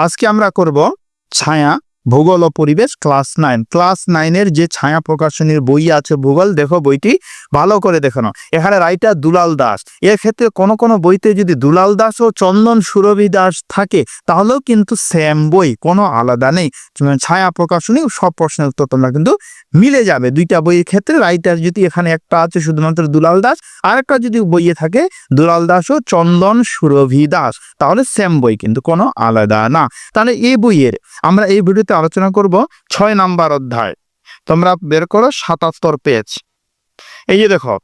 আজকে আমরা করব ছায়া ভূগোল ও পরিবেশ ক্লাস নাইন ক্লাস নাইনের যে ছায়া প্রকাশনীর বই আছে ভূগোল, দেখো বইটি ভালো করে দেখো না এখানে রাইটার দুলাল দাস। এর ক্ষেত্রে কোনো কোনো বইতে যদি দুলাল দাস ও চন্দন সুরভি দাস থাকে, তাহলেও কিন্তু সেম বই, কোনো আলাদা নেই। ছায়া প্রকাশনী সব প্রশ্নের উত্তর তোমরা কিন্তু মিলে যাবে। দুইটা বইয়ের ক্ষেত্রে রাইটার যদি এখানে একটা আছে শুধুমাত্র দুলাল দাস আর একটা যদি বইয়ে থাকে দুলাল দাস ও চন্দন সুরভি দাস, তাহলে সেম বই, কিন্তু কোনো আলাদা না। তাহলে এই বইয়ের আমরা এই ভিডিওতে আলোচনা করব ছয় নাম্বার অধ্যায়। তোমরা বের করো সাতাত্তর পেজ এই যে দেখো,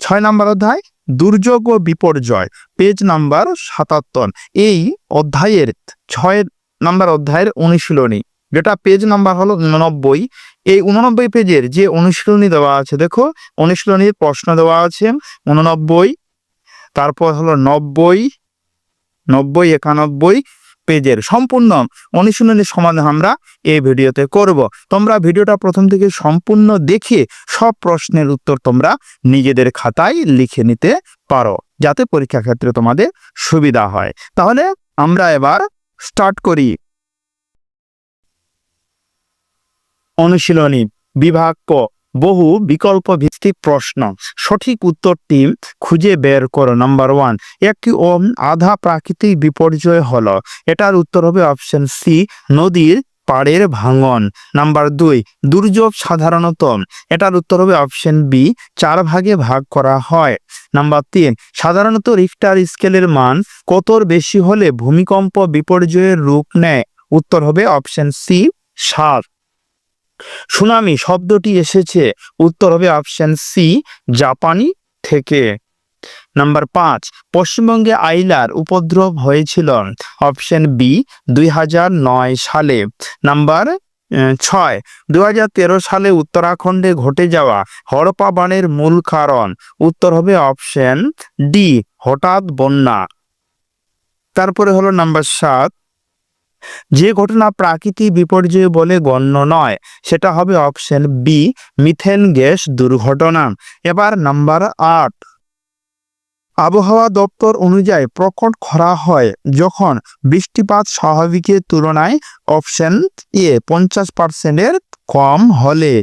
ছয় নাম্বার অধ্যায়, দুর্যোগ ও বিপর্যয় পেজ নাম্বার সাতাত্তর। এই অধ্যায়ের ছয় নাম্বার অধ্যায়ের অনুশীলনী, যেটা পেজ নাম্বার হলো উননব্বই। এই উননব্বই পেজের যে অনুশীলনী দেওয়া আছে, দেখো, অনুশীলনীর প্রশ্ন দেওয়া আছে, উননব্বই, তারপর হলো নব্বই নব্বই, একানব্বই পেজের সম্পূর্ণ অনুশীলনের সমাধান আমরা এই ভিডিওতে করব। তোমরা ভিডিওটা প্রথম থেকে সম্পূর্ণ দেখে সব প্রশ্নের উত্তর তোমরা নিজেদের খাতায় লিখে নিতে পারো, যাতে পরীক্ষা ক্ষেত্রে তোমাদের সুবিধা হয়। তাহলে আমরা এবার স্টার্ট করি। অনুশীলনী বিভাগ ক। বহু বিকল্প ভিত্তিক প্রশ্ন। সঠিক উত্তরটি খুঁজে বের করো নাম্বার ওয়ান একটি ওম আধা প্রাকৃতিক বিপর্যয় হলো। এটার উত্তর হবে অপশন সি নদীর পাড়ের ভাঙন। নাম্বার দুই, দুর্যোগ সাধারণত। এটার উত্তর হবে অপশন বি চার ভাগে ভাগ করা হয়। নাম্বার তিন, সাধারণত রিক্টার স্কেলের মান কতর বেশি হলে ভূমিকম্প বিপর্যয়ের রূপ নেয়? উত্তর হবে অপশন সি সাত। সুনামি শব্দটি এসেছে উত্তর হবে অপশন সি জাপানি থেকে। নাম্বার পাঁচ, পশ্চিমবঙ্গে আইলার উপদ্রব হয়েছিল অপশন বি দুই হাজার নয় সালে। নাম্বার ছয় দু সালে উত্তরাখণ্ডে ঘটে যাওয়া হড়পা বানের মূল কারণ। উত্তর হবে অপশন ডি হঠাৎ বন্যা। তারপরে হলো নাম্বার সাত যে ঘটনা প্রাকৃতিক বিপর্যয় বলে গণ্য নয়, সেটা হবে অপশন বি মিথেন গ্যাস দুর্ঘটনা। এবার নাম্বার আট। আবহাওয়া দপ্তর অনুযায়ী প্রকট খরা হয় যখন বৃষ্টিপাত স্বাভাবিকের তুলনায় অপশন এ পঞ্চাশ পার্সেন্টের কম হলে।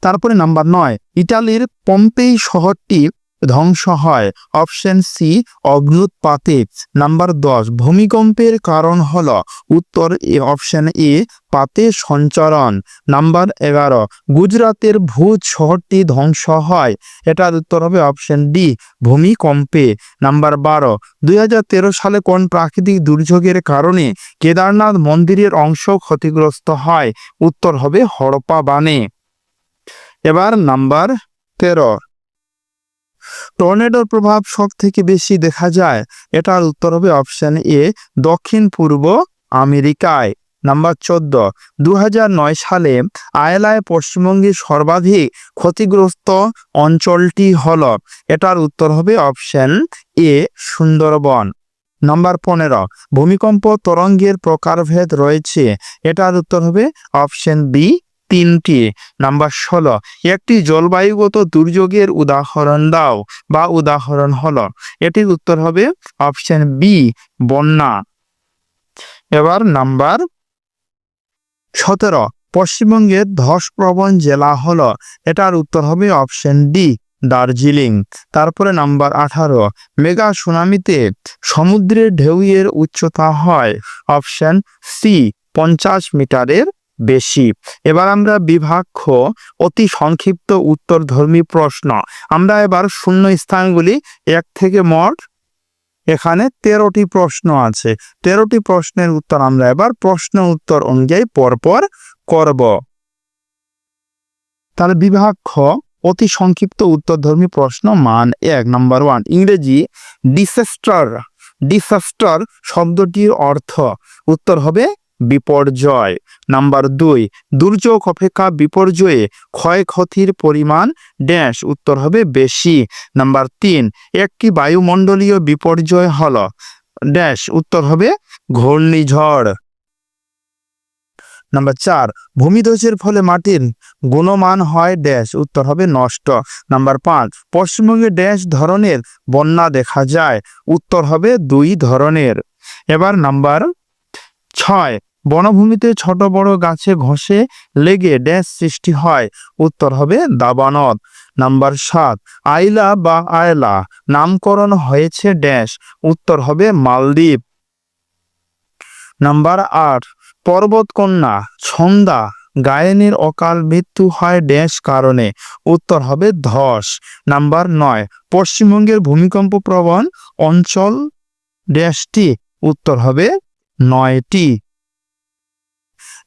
তারপরে নাম্বার নয়, ইটালির পম্পেই শহরটি ধ্বংস হয়। অপশন সি অগ্নুৎপাতে নাম্বার দশ, ভূমিকম্পের কারণ হল। উত্তর অপশন এ পাতে সঞ্চরণ। নাম্বার এগারো, গুজরাতের ভুজ শহরটি ধ্বংস হয়। এটার উত্তর হবে অপশন ডি ভূমিকম্পে। নাম্বার বারো, দুই সালে কোন প্রাকৃতিক দুর্যোগের কারণে কেদারনাথ মন্দিরের অংশ ক্ষতিগ্রস্ত হয়? উত্তর হবে হড়পা বানে। এবার নাম্বার তেরো টর্নেডোর প্রভাব সব থেকে বেশি দেখা যায়। এটার উত্তর হবে অপশন এ দক্ষিণ পূর্ব আমেরিকায়। নাম্বার চোদ্দ দু সালে আয়লায় পশ্চিমবঙ্গের সর্বাধিক ক্ষতিগ্রস্ত অঞ্চলটি হল, এটার উত্তর হবে অপশন এ সুন্দরবন। নাম্বার পনেরো, ভূমিকম্প তরঙ্গের প্রকারভেদ রয়েছে, এটার উত্তর হবে অপশন বি তিনটি। নাম্বার ষোলো, একটি জলবায়ুগত দুর্যোগের উদাহরণ দাও বা উদাহরণ হলো। এটির উত্তর হবে অপশন বি, বন্যা। এবার নাম্বার সতেরো, পশ্চিমবঙ্গের ধসপ্রবণ জেলা হলো। এটার উত্তর হবে অপশন ডি, দার্জিলিং। তারপরে নাম্বার আঠারো, মেগা সুনামিতে সমুদ্রের ঢেউয়ের উচ্চতা হয়। অপশন সি, পঞ্চাশ মিটারের বেশি। এবার আমরা বিভাগ খ অতি সংক্ষিপ্ত উত্তরধর্মী প্রশ্ন। আমরা এবার শূন্য স্থানগুলি এক থেকে মোট এখানে তেরোটি প্রশ্ন আছে। তেরোটি প্রশ্নের উত্তর আমরা এবার প্রশ্ন উত্তর অনুযায়ী পরপর করব। তাহলে বিভাগ খ অতি সংক্ষিপ্ত উত্তরধর্মী প্রশ্ন মান এক। নাম্বার ওয়ান, ইংরেজি ডিসেস্টার ডিসাস্টার শব্দটির অর্থ। উত্তর হবে বিপর্যয়। নাম্বার দুই, দুর্যোগ অপেক্ষা বিপর্যয়ে ক্ষয়ক্ষতির পরিমাণ ড্যাশ, উত্তর হবে বেশি। নাম্বার তিন, একটি বায়ুমণ্ডলীয় বিপর্যয় হল, ড্যাশ, উত্তর হবে ঘূর্ণিঝড়। নাম্বার চার ভূমিধসের ফলে মাটির গুণমান হয় ড্যাশ, উত্তর হবে নষ্ট। নাম্বার পাঁচ, পশ্চিমবঙ্গে ড্যাশ ধরনের বন্যা দেখা যায়, উত্তর হবে দুই ধরনের। এবার নাম্বার ছয় বনভূমিতে ছোট বড় গাছে ঘষে লেগে ড্যাশ সৃষ্টি হয়। উত্তর হবে দাবানল। নাম্বার সাত, আইলা বা আয়লা। নামকরণ হয়েছে ড্যাশ। উত্তর হবে মালদ্বীপ। নাম্বার আট, পর্বতকন্যা। ছন্দা। গায়েনের অকাল মৃত্যু হয় ড্যাশ কারণে। উত্তর হবে ধস। নাম্বার নয়, পশ্চিমবঙ্গের ভূমিকম্প প্রবণ অঞ্চল ড্যাশটি। উত্তর হবে নয়টি।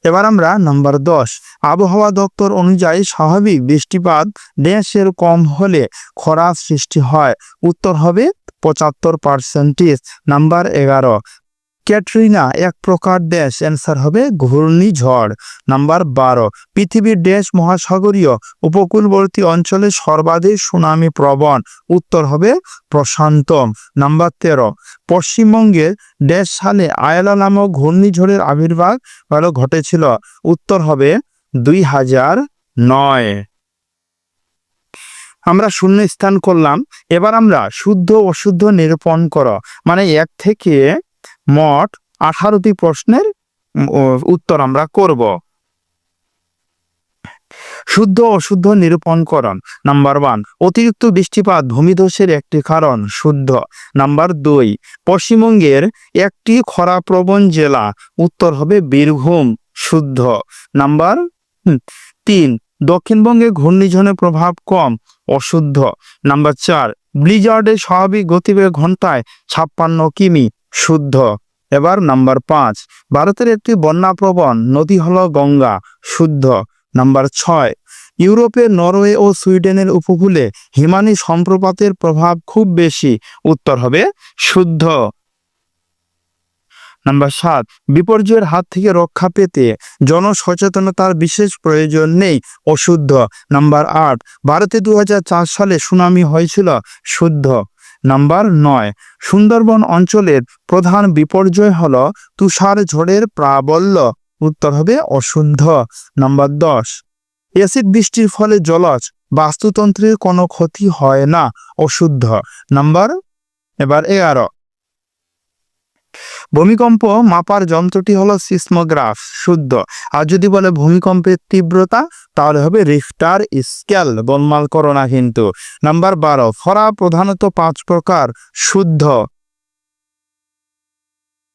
এবার আমরা নাম্বার দশ। আবহাওয়া দপ্তর অনুযায়ী স্বাভাবিক বৃষ্টিপাত দেশের কম হলে খরার সৃষ্টি হয়। উত্তর হবে পঁচাত্তর পার্সেন্টেজ নাম্বার এগারো। ক্যাটরিনা, এক প্রকার ড্যাশ অ্যান্সার হবে ঘূর্ণিঝড় নাম্বার বারো, পৃথিবীর ড্যাশ মহাসাগরীয় উপকূলবর্তী অঞ্চলে সর্বাধিক সুনামি প্রবণ। উত্তর হবে প্রশান্ত। নাম্বার তেরো পশ্চিমবঙ্গের ড্যাশ সালে আয়লা নামক ঘূর্ণিঝড়ের আবির্ভাব ভালো ঘটেছিল। উত্তর হবে দুই হাজার নয়। আমরা শূন্য স্থান করলাম। এবার আমরা শুদ্ধ অশুদ্ধ নিরূপণ করো। মানে এক থেকে মোট আঠারোটি প্রশ্নের উত্তর আমরা করব। শুদ্ধ অশুদ্ধ নিরূপণকরণ। নাম্বার ওয়ান, অতিরিক্ত বৃষ্টিপাত ভূমিধসের একটি কারণ, শুদ্ধ। নাম্বার দুই, পশ্চিমবঙ্গের একটি খরাপ্রবণ জেলা, উত্তর হবে বীরভূম, শুদ্ধ। নাম্বার তিন, দক্ষিণবঙ্গে ঘূর্ণিঝড়ের প্রভাব কম, অশুদ্ধ। নাম্বার চার, ব্লিজার্ডের স্বাভাবিক গতিবেগ ঘন্টায় ছাপ্পান্ন কিমি শুদ্ধ। এবার নাম্বার পাঁচ। ভারতের একটি বন্যাপ্রবণ নদী হলো গঙ্গা, শুদ্ধ। নাম্বার ছয়। ইউরোপের নরওয়ে ও সুইডেনের উপকূলে হিমানি সম্প্রপাতের প্রভাব খুব বেশি। উত্তর হবে শুদ্ধ। নাম্বার সাত। বিপর্যয়ের হাত থেকে রক্ষা পেতে জনসচেতনতার বিশেষ প্রয়োজন নেই, অশুদ্ধ। নাম্বার আট। ভারতে দু হাজার চার সালে সুনামি হয়েছিল শুদ্ধ। নাম্বার নয়। সুন্দরবন অঞ্চলের প্রধান বিপর্যয় হল তুষার ঝড়ের প্রাবল্য। উত্তর হবে অশুদ্ধ নাম্বার দশ। এসিড বৃষ্টির ফলে জলজ। বাস্তুতন্ত্রের কোনো ক্ষতি হয় না। অশুদ্ধ। নাম্বার, এবার এগারো। ভূমিকম্প মাপার যন্ত্রটি হলো সিসমোগ্রাফ, শুদ্ধ। আর যদি বলে ভূমিকম্পের তীব্রতা, তাহলে হবে রিফটার স্কেল, গোলমাল করোনা কিন্তু। নাম্বার বারো, খরা প্রধানত পাঁচ প্রকার, শুদ্ধ।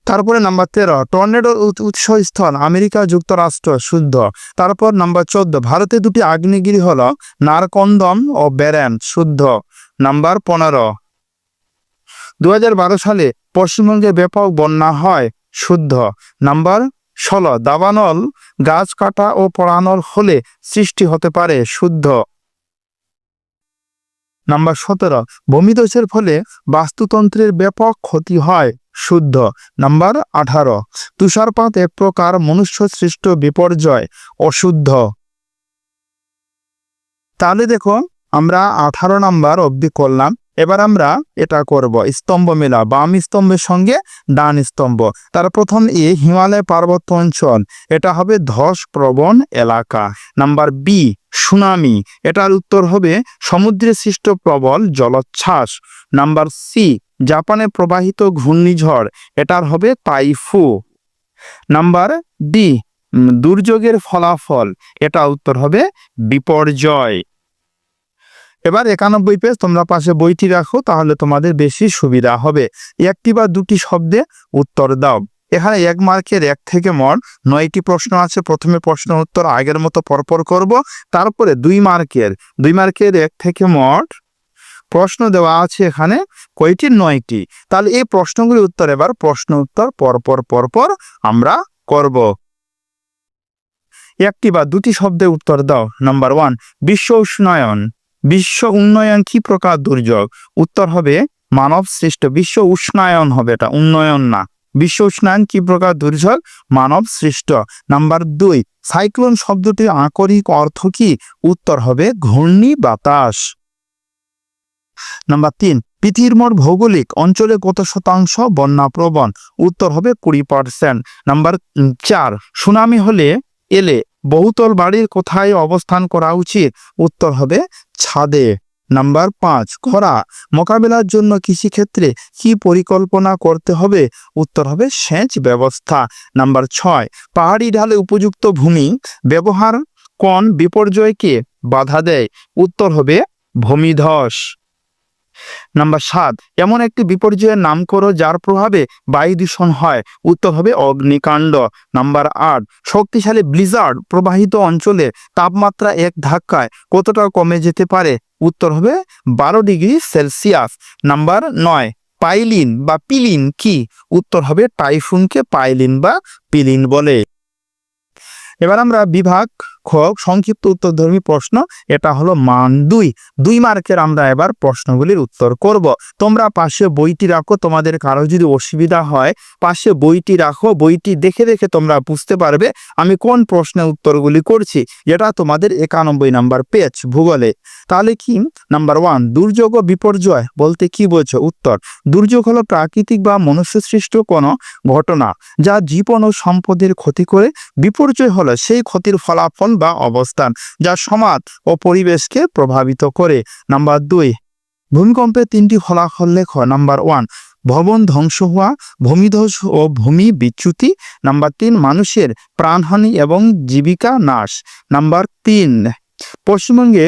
তারপরে নাম্বার তেরো টর্নেডোর উৎ- উৎসস্থল আমেরিকা যুক্তরাষ্ট্র, শুদ্ধ। তারপর নাম্বার চোদ্দ, ভারতে দুটি আগ্নেয়গিরি হল নারকন্দম ও ব্যারেন, শুদ্ধ। নাম্বার পনেরো দু হাজার বারো সালে পশ্চিমবঙ্গে ব্যাপক বন্যা হয় শুদ্ধ। নাম্বার, ষোলো, দাবানল, গাছ কাটা ও পড়ানোর হলে সৃষ্টি হতে পারে শুদ্ধ। নাম্বার, সতেরো ভূমিদোষের ফলে বাস্তুতন্ত্রের ব্যাপক ক্ষতি হয় শুদ্ধ। নাম্বার, আঠারো, তুষারপাত এক প্রকার মনুষ্য সৃষ্ট বিপর্যয়, অশুদ্ধ। তাহলে দেখো, আমরা আঠারো নাম্বার অবধি করলাম। এবার আমরা এটা করব স্তম্ভ মেলা, বাম স্তম্ভের সঙ্গে ডান স্তম্ভ। তার প্রথম এ হিমালয় পার্বত্য অঞ্চল। এটা হবে ধস প্রবণ এলাকা। Number B, tsunami. এটার উত্তর হবে সমুদ্রে সৃষ্ট প্রবল জলোচ্ছ্বাস। নাম্বার সি, জাপানে প্রবাহিত ঘূর্ণিঝড়। এটার হবে তাইফু। নাম্বার ডি দুর্যোগের ফলাফল। এটা উত্তর হবে বিপর্যয়। এবার একানব্বই পেজ তোমরা পাশে বইটি রাখো, তাহলে তোমাদের বেশি সুবিধা হবে। একটি বা দুটি শব্দে উত্তর দাও। এখানে এক মার্কের এক থেকে মোট নয়টি প্রশ্ন আছে। প্রথমে প্রশ্ন উত্তর আগের মতো পরপর করব। তারপরে দুই মার্কের দুই মার্কের এক থেকে মোট প্রশ্ন দেওয়া আছে এখানে কয়টি? নয়টি। তাহলে এই প্রশ্নগুলির উত্তর এবার প্রশ্ন উত্তর পরপর পরপর আমরা করব। একটি বা দুটি শব্দে উত্তর দাও। নাম্বার ওয়ান, বিশ্ব উষ্ণায়ন। বিশ্ব উন্নয়ন কি প্রকার দুর্যোগ? উত্তর হবে, মানব সৃষ্ট বিশ্ব উষ্ণায়ন হবে এটা, উন্নয়ন না। বিশ্ব উষ্ণায়ন কি প্রকার দুর্যোগ? মানব সৃষ্ট। নাম্বার দুই, সাইক্লোন শব্দটির আক্ষরিক অর্থ কি? উত্তর হবে, ঘূর্ণি বাতাস। নাম্বার তিন, পৃথিবীর মোট ভৌগোলিক অঞ্চলে কত শতাংশ বন্যা প্রবণ? উত্তর হবে, কুড়ি পার্সেন্ট। নাম্বার চার, সুনামি হলে এলে বহুতল বাড়ির কোথায় অবস্থান করা উচিত? উত্তর হবে ছাদে। নাম্বার পাঁচ খরা মোকাবেলার জন্য কৃষিক্ষেত্রে কি পরিকল্পনা করতে হবে? উত্তর হবে সেচ ব্যবস্থা। নাম্বার ছয়, পাহাড়ি ঢালে উপযুক্ত ভূমি ব্যবহার কোন বিপর্যয়কে বাধা দেয়? উত্তর হবে ভূমিধস। নাম্বার সাত, এমন একটি বিপর্যয়ের নাম করো যার প্রভাবে বায়ু দূষণ হয়। উত্তর হবে অগ্নিকাণ্ড। নাম্বার আট, শক্তিশালী ব্লিজার্ড প্রবাহিত অঞ্চলে তাপমাত্রা এক ধাক্কায় কতটা কমে যেতে পারে? উত্তর হবে বারো ডিগ্রি সেলসিয়াস। নাম্বার নয়, পাইলিন বা পিলিন কি? উত্তর হবে টাইফুনকে পাইলিন বা পিলিন বলে। এবার আমরা বিভাগ খ সংক্ষিপ্ত উত্তরধর্মী প্রশ্ন, এটা হলো মান দুই। দুই মার্কের আমরা এবার প্রশ্নগুলির উত্তর করব। তোমরা পাশে বইটি রাখো, তোমাদের কারও যদি অসুবিধা হয়, পাশে বইটি রাখো, বইটি দেখে দেখে তোমরা বুঝতে পারবে আমি কোন প্রশ্নের উত্তরগুলি করছি। যেটা তোমাদের একানব্বই নাম্বার পেজ, ভূগোলে। তাহলে কি? নাম্বার ওয়ান, দুর্যোগ ও বিপর্যয় বলতে কি বলছো উত্তর, দুর্যোগ হলো প্রাকৃতিক বা মনুষ্যসৃষ্ট কোনো ঘটনা যা জীবন ও সম্পদের ক্ষতি করে। বিপর্যয় হলো সেই ক্ষতির ফলাফল বা অবস্থান যা সমাজ ও পরিবেশকে প্রভাবিত করে। নাম্বার দুই ভূমিকম্পের তিনটি ফলাফল লেখ। নাম্বার ওয়ান, ভবন ধ্বংস হওয়া ভূমিধ্বস ও ভূমি বিচ্যুতি। নাম্বার তিন, মানুষের প্রাণহানি এবং জীবিকা নাশ। নাম্বার তিন, পশ্চিমবঙ্গে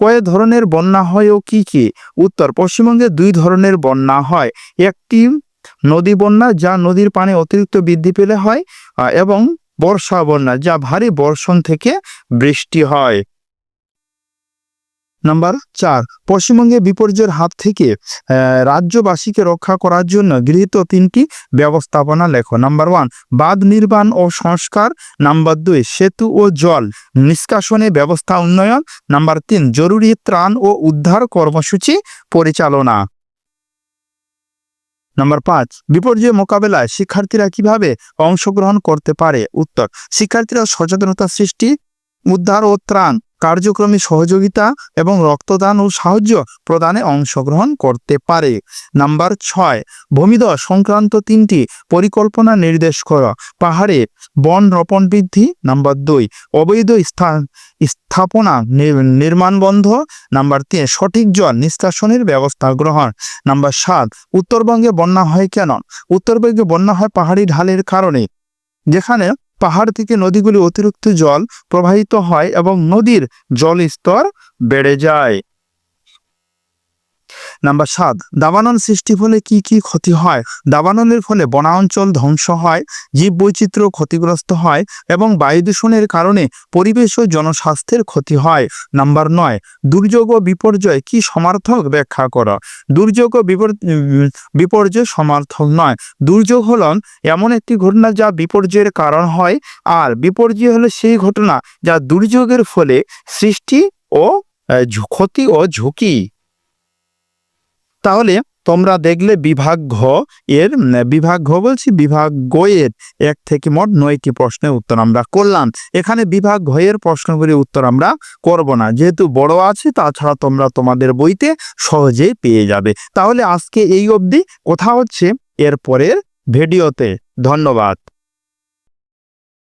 কয় ধরনের বন্যা হয় ও কি কি? উত্তর, পশ্চিমবঙ্গে দুই ধরনের বন্যা হয়। একটি নদী বন্যা যা নদীর পানি অতিরিক্ত বৃদ্ধি পেলে হয় এবং বর্ষা, বন্যা, যা ভারী বর্ষণ থেকে বৃষ্টি হয়। নাম্বার চার পশ্চিমবঙ্গে বিপর্যয়ের হাত থেকে রাজ্যবাসীকে রক্ষা করার জন্য গৃহীত তিনটি ব্যবস্থাপনা লেখো। নাম্বার ওয়ান, বাঁধ নির্মাণ ও সংস্কার। নাম্বার দুই, সেতু ও জল নিষ্কাশনে ব্যবস্থা উন্নয়ন। নাম্বার তিন, জরুরি ত্রাণ ও উদ্ধার কর্মসূচি পরিচালনা। নাম্বার পাঁচ, বিপর্যয় মোকাবেলায় শিক্ষার্থীরা কীভাবে অংশগ্রহণ করতে পারে? উত্তর, শিক্ষার্থীরা সচেতনতা সৃষ্টি, উদ্ধার ও ত্রাণ। কার্যক্রমে সহযোগিতা এবং রক্তদান ও সাহায্য প্রদানে অংশগ্রহণ করতে পারে। নাম্বার ছয় ভূমিধস সংক্রান্ত তিনটি পরিকল্পনা নির্দেশ করা। পাহাড়ে বন রোপণ বৃদ্ধি। নাম্বার দুই, অবৈধ স্থান, স্থাপনা নির- নির্মাণ বন্ধ। নাম্বার তিন, সঠিক জল নিষ্কাশনের ব্যবস্থা গ্রহণ। নাম্বার সাত, উত্তরবঙ্গে বন্যা হয় কেন? উত্তরবঙ্গে বন্যা হয় পাহাড়ি ঢালের কারণে। যেখানে পাহাড় থেকে নদীগুলি অতিরিক্ত জল প্রবাহিত হয় এবং নদীর জল স্তর বেড়ে যায়। নাম্বার সাত, দাবানল সৃষ্টি ফলে কি কি ক্ষতি হয়? দাবানলের ফলে বনাঞ্চল ধ্বংস হয় জীব বৈচিত্র্য ক্ষতিগ্রস্ত হয় এবং বায়ু দূষণের কারণে পরিবেশ ও জনস্বাস্থ্যের ক্ষতি হয়। নাম্বার নয়, দুর্যোগ ও বিপর্যয় কি সমার্থক? ব্যাখ্যা করো। দুর্যোগ ও বিপর- বিপর্যয় সমার্থক নয়। দুর্যোগ হল এমন একটি ঘটনা যা বিপর্যয়ের কারণ হয়, আর বিপর্যয় হলো সেই ঘটনা যা দুর্যোগের ফলে সৃষ্টি ও ক্ষতি ও ঝুঁকি। তাহলে তোমরা দেখলে বিভাগ ঘ এর বিভাগ ঘ বলছি বিভাগ গ এর এক থেকে মোট নয়টি প্রশ্নের উত্তর আমরা করলাম। এখানে বিভাগ ঘ এর প্রশ্নগুলির উত্তর আমরা করব না। যেহেতু বড় আছে, তাছাড়া তোমরা তোমাদের বইতে সহজেই পেয়ে যাবে। তাহলে আজকে এই অবধি। কথা হচ্ছে এরপরের ভিডিওতে। ধন্যবাদ।